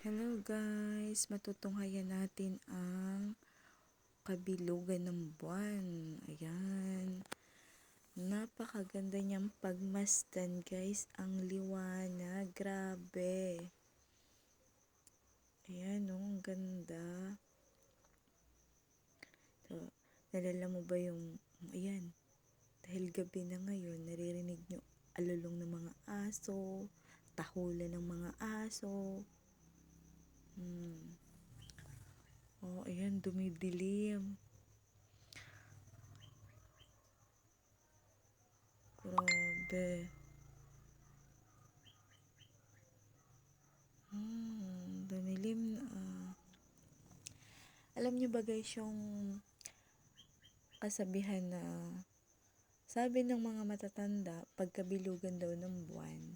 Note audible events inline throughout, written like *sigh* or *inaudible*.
Hello guys, matutunghayan natin ang kabilugan ng buwan. Ayan. Napakaganda niyang pagmasdan guys. Ang liwanag. Grabe. Ayan oh, ang ganda. So, nalala mo ba yung, ayan, dahil gabi na ngayon, naririnig nyo alulong ng mga aso, tahulan ng mga aso, Hmm. Oh, ayan, dumidilim. Grabe. Hmm, dumilim na. Alam niyo ba guys yung kasabihan na sabi ng mga matatanda, pagkabilugan daw ng buwan,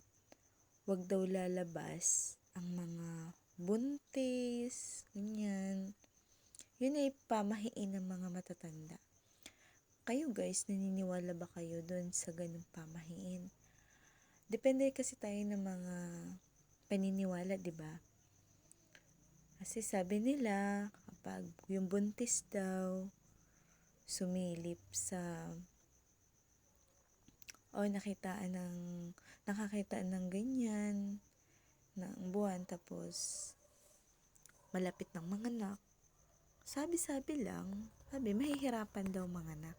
wag daw lalabas ang mga buntis, ganyan. Yun ay pamahiin ng mga matatanda. Kayo guys, naniniwala ba kayo doon sa ganung pamahiin? Depende kasi tayo ng mga paniniwala, di ba? Kasi sabi nila, kapag yung buntis daw, sumilip sa o nakitaan ng nakakita ng ganyan buwan tapos malapit ng mga anak. Sabi-sabi lang, sabi mahihirapan daw mga anak.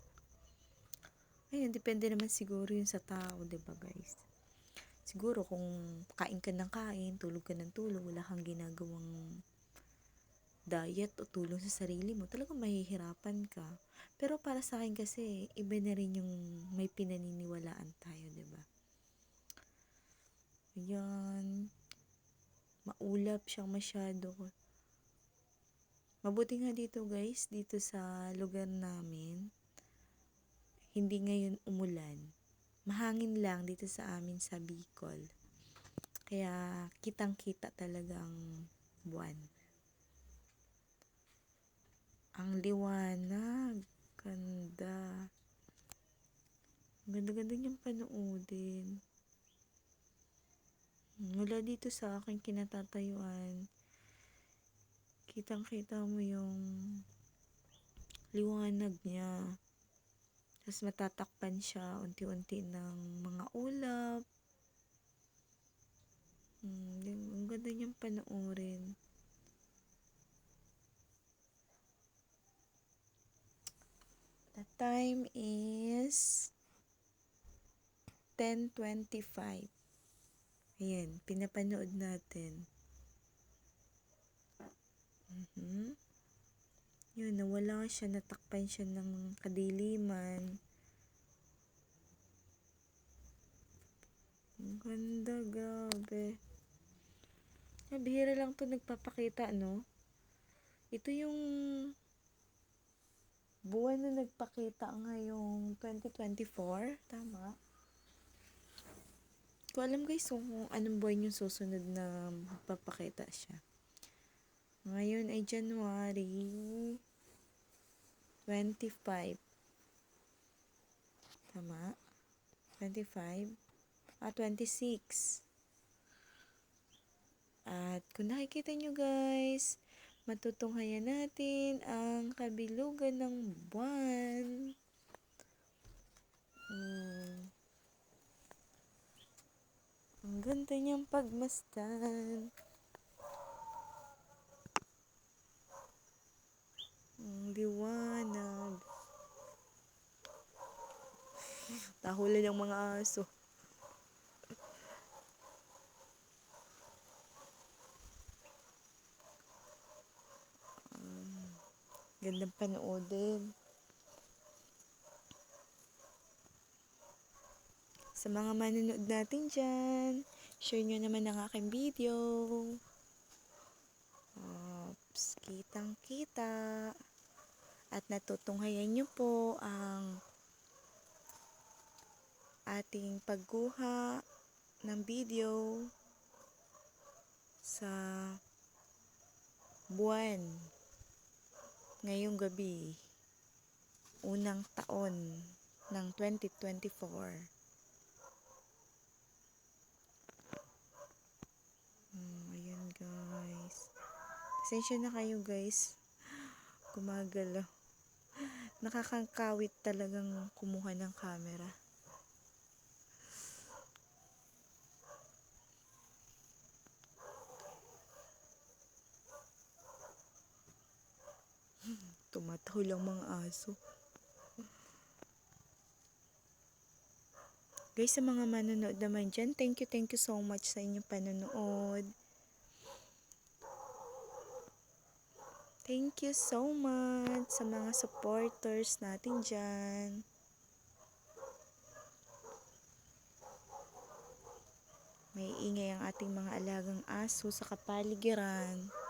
Ayun, depende naman siguro yun sa tao, 'di ba guys? Siguro kung kain ka ng kain, tulog ka ng tulog, wala kang ginagawang diet o tulong sa sarili mo, talagang mahihirapan ka. Pero para sa akin kasi, iba na rin yung may pinaniniwalaan tayo, 'di ba? Yan maulap siyang masyado. Mabuti nga dito guys, dito sa lugar namin, hindi ngayon umulan. Mahangin lang dito sa amin sa Bicol. Kaya kitang-kita talagang buwan. Ang liwanag. Ganda. Ganda-ganda niyang panoodin. Mula dito sa aking kinatatayuan, kitang-kita mo yung liwanag niya. Tapos matatakpan siya unti-unti ng mga ulap. Hmm, ang ganda niyang panoorin. The time is 10.25. Ayan, pinapanood natin. Mm-hmm. Yun, nawala siya, natakpan siya ng kadiliman. Ang ganda, grabe. Ah, bihira lang to nagpapakita, no? Ito yung buwan na nagpakita ngayong 2024. Tama ko alam guys kung anong buwan yung susunod na magpapakita siya. Ngayon ay January 25. Tama? 25? Ah, 26. At kung nakikita nyo guys, matutunghayan natin ang kabilugan ng buwan. Hmm. Ang ganda niyang pagmasdan. Ang liwanag. Tahulan ng mga aso. Um, gandang panoodin. Sa mga manonood natin dyan, share nyo naman ang aking video. Oops, kitang kita. At natutunghayan nyo po ang ating pagguha ng video sa buwan ngayong gabi unang taon ng 2024 Hmm, ayan guys. Sensya na kayo guys. Gumagalaw. Nakakangkawit talagang kumuha ng camera. *laughs* Tumatahol ang mga aso. Guys, sa mga manonood naman dyan, thank you, thank you so much sa inyong panonood. Thank you so much sa mga supporters natin dyan. May ingay ang ating mga alagang aso sa kapaligiran.